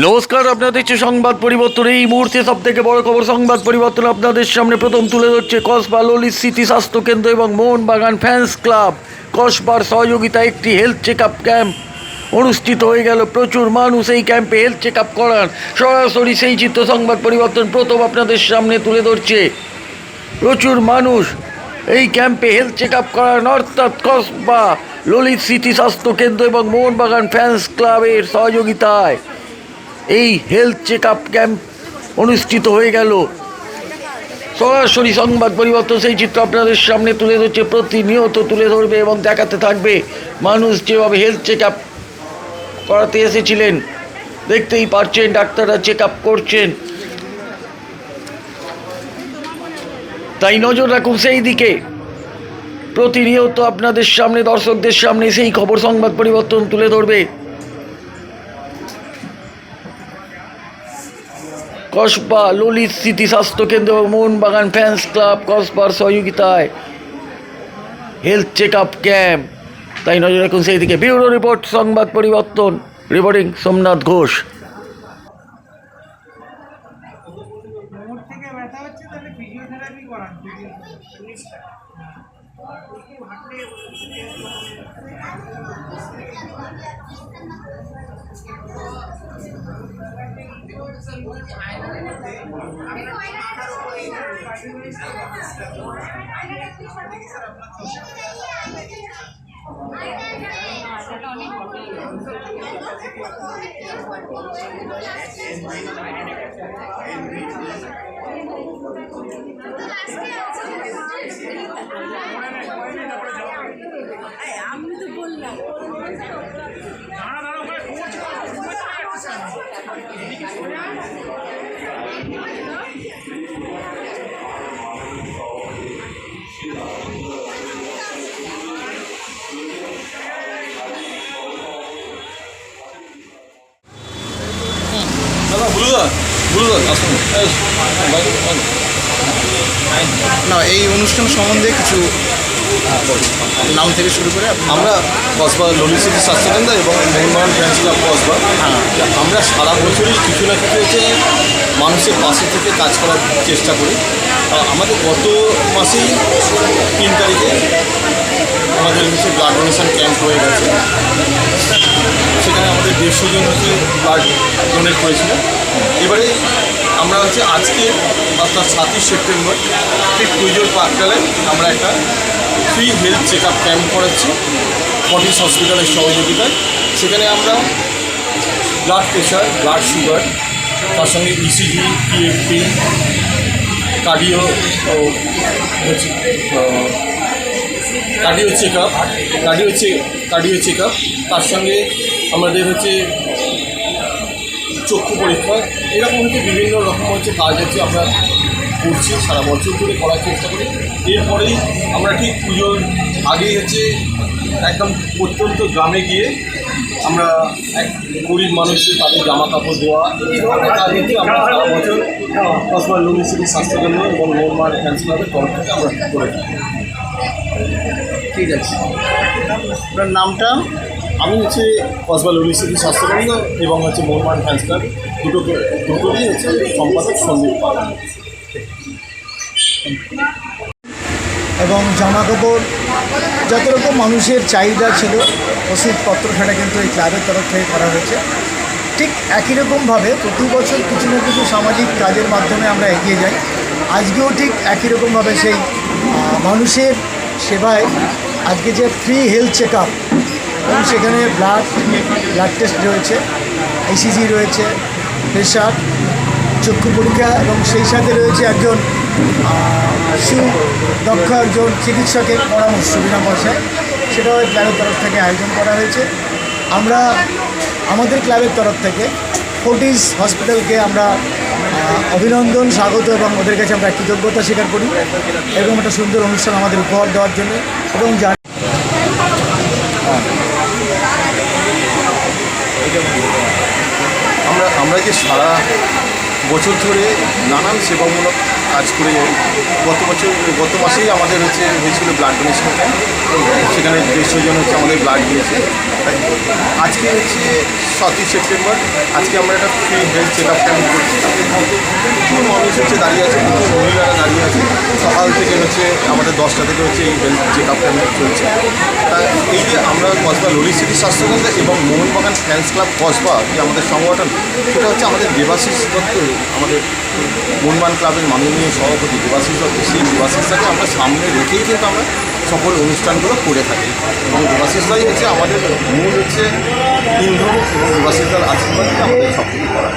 নমস্কার, আপনাদের দেখছে সংবাদ পরিবর্তন। এই মুহূর্তে সব থেকে বড় খবর, সংবাদ পরিবর্তন আপনাদের সামনে প্রথম তুলে ধরছে কসবা ললিত স্মৃতি স্বাস্থ্য কেন্দ্র এবং মোহনবাগান ফ্যান্স ক্লাব কসবার সহযোগিতা একটি হেলথ চেক আপ ক্যাম্প অনুষ্ঠিত হয়ে গেল। প্রচুর মানুষ এই ক্যাম্পে হেলথ চেক আপ করান। সরাসরি সেই চিত্র সংবাদ পরিবর্তন প্রথম আপনাদের সামনে তুলে ধরছে। প্রচুর মানুষ এই ক্যাম্পে হেলথ চেক আপ করান। অর্থাৎ কসবা ললিত স্মৃতি স্বাস্থ্য কেন্দ্র এবং মোহনবাগান ফ্যান্স ক্লাবের সহযোগিতায়। এই হেলথ চেক আপ ক্যাম্প অনুষ্ঠিত হয়ে গেল। সরাসরি সংবাদ পরিবর্তন, সেই চিত্র আপনাদের সামনে তুলে ধরছে, প্রতিনিয়ত তুলে ধরবে এবং দেখাতে থাকবে। মানুষ যেভাবে হেলথ চেক আপ করাতে এসেছিলেন, দেখতেই পারছেন, ডাক্তাররা চেক আপ করছেন। তাই নজর রাখুন সেই দিকে। প্রতিনিয়ত আপনাদের সামনে, দর্শকদের সামনে সেই খবর, সংবাদ পরিবর্তন তুলে ধরবে। কসবা, ললিত স্মৃতি স্বাস্থ্য কেন্দ্র এবং মোহনবাগান ফ্যান্স ক্লাব, কসবার সহযোগিতায় হেলথ চেক আপ ক্যাম্প। তাই নজর রাখুন সেই দিকে। ব্যুরো রিপোর্ট, সংবাদ পরিবর্তন, reporting Somnath Ghosh. কোমর থেকে ব্যথা না এই অনুষ্ঠান সম্বন্ধে কিছু নাম থেকে শুরু করে আমরা কসবা ললিত সিটি স্বাস্থ্যকেন্দ্র এবং মোহনবাগান ফ্রেন্ডস ক্লাব কসবা। আমরা সারা বছরই কিছু না কিছু হচ্ছে মানুষের পাশে থেকে কাজ করার চেষ্টা করি। আমাদের গত মাসেই তিন তারিখে আমাদের হচ্ছে ব্লাড ডোনেশন ক্যাম্প হয়ে গেছে। সেখানে আমাদের দেড়শো জন হচ্ছে ব্লাড ডোনেট করেছিল। এবারে আমরা হচ্ছে আজকে অর্থাৎ সাতই সেপ্টেম্বর ঠিক পুজোর প্রাককালে আমরা একটা free health check up camp করাচ্ছি ফর্টিস হসপিটালের সহযোগিতায়। সেখানে আমরা ব্লাড প্রেশার ব্লাড সুগার তার সঙ্গে ECG PFP cardio cardio check up cardio check cardio check up তার সঙ্গে আমাদের হচ্ছে চক্ষু পরীক্ষা, এরকম হচ্ছে বিভিন্ন রকম হচ্ছে কাজ হচ্ছে আমরা করছি সারা বছর ধরে করার চেষ্টা করি। এরপরেই আমরা ঠিক পুজোর আগেই হচ্ছে একদম প্রত্যন্ত গ্রামে গিয়ে আমরা এক গরিব মানুষের তাদের জামা কাপড় দেওয়া এই ধরনের কাজ হচ্ছে আমরা সারা বছর কসবা লুমিসিটি স্বাস্থ্যকেন্দ্র এবং মোরমার ফ্যান্স ক্লাবের তরফ থেকে আমরা করে থাকি। ঠিক আছে। আপনার নামটা? আমি হচ্ছে কসবা লুমিসিটি স্বাস্থ্যকেন্দ্র এবং হচ্ছে ফ্যান্স ক্লাব দুটো দুটোরই হচ্ছে সম্পাদক সন্দীপ পাল। এবং জামা কাপড় যত রকম মানুষের চাহিদা ছিল ওষুধপত্র সেটা কিন্তু এই ক্লাবের তরফ থেকে করা হয়েছে। ঠিক একই রকমভাবে প্রতি বছর কিছু না কিছু সামাজিক কাজের মাধ্যমে আমরা এগিয়ে যাই। আজকেও ঠিক একই রকমভাবে সেই মানুষের সেবায় আজকে যে ফ্রি হেলথ চেক আপ এবং সেখানে ব্লাড ব্লাড টেস্ট রয়েছে আইসিজি রয়েছে প্রেশার চক্ষু পরীক্ষা এবং সেই সাথে রয়েছে একজন সুদক্ষ একজন চিকিৎসকের পরামর্শ, বিনা পয়সায়। সেটাও ক্লাবের তরফ থেকে আয়োজন করা হয়েছে। আমরা, আমাদের ক্লাবের তরফ থেকে ফোর্টিস হসপিটালকে আমরা অভিনন্দন, স্বাগত এবং ওদের কাছে আমরা কৃতজ্ঞতা স্বীকার করি এরকম একটা সুন্দর অনুষ্ঠান আমাদের উপহার দেওয়ার জন্য এবং জানি আমরা আমরা যে সারা বছর ধরে নানান সেবামূলক কাজ করে গত বছর, গত মাসেই আমাদের হচ্ছে হয়েছিল ব্লাড ডোনেশন ক্যাম্প সেখানে দেড়শো জন হচ্ছে আমাদের ব্লাড দিয়েছে। আজকে হচ্ছে সাতই সেপ্টেম্বর। আজকে আমরা একটা free health check up camp করছি। প্রচুর মানুষ হচ্ছে দাঁড়িয়ে আছে প্রচুর মহিলারা দাঁড়িয়ে আছে সকাল থেকে হচ্ছে আমাদের দশটা থেকে হচ্ছে এই হেলথ চেক আপ ক্যাম্প চলছে। তা এই যে আমরা কসবা ললি সিটি স্বাস্থ্যকেন্দ্র এবং মোহনবাগান ফ্যান্স ক্লাব কসবা যে আমাদের সংগঠন, সেটা হচ্ছে আমাদের দেবাশিস দত্ত, আমাদের মোহনবাগান ক্লাবের মাননীয় সভাপতি দেবাশিস দত্ত, সেই দেবাশিসটাকে আমরা সামনে রেখেই কিন্তু আমরা সকল অনুষ্ঠানগুলো করে থাকি। এবং দেবাশিসদাই হচ্ছে আমাদের মূল হচ্ছে ইন্ধন এবং দেবাশিসদার আশীর্বাদকে আমাদের সফল করা।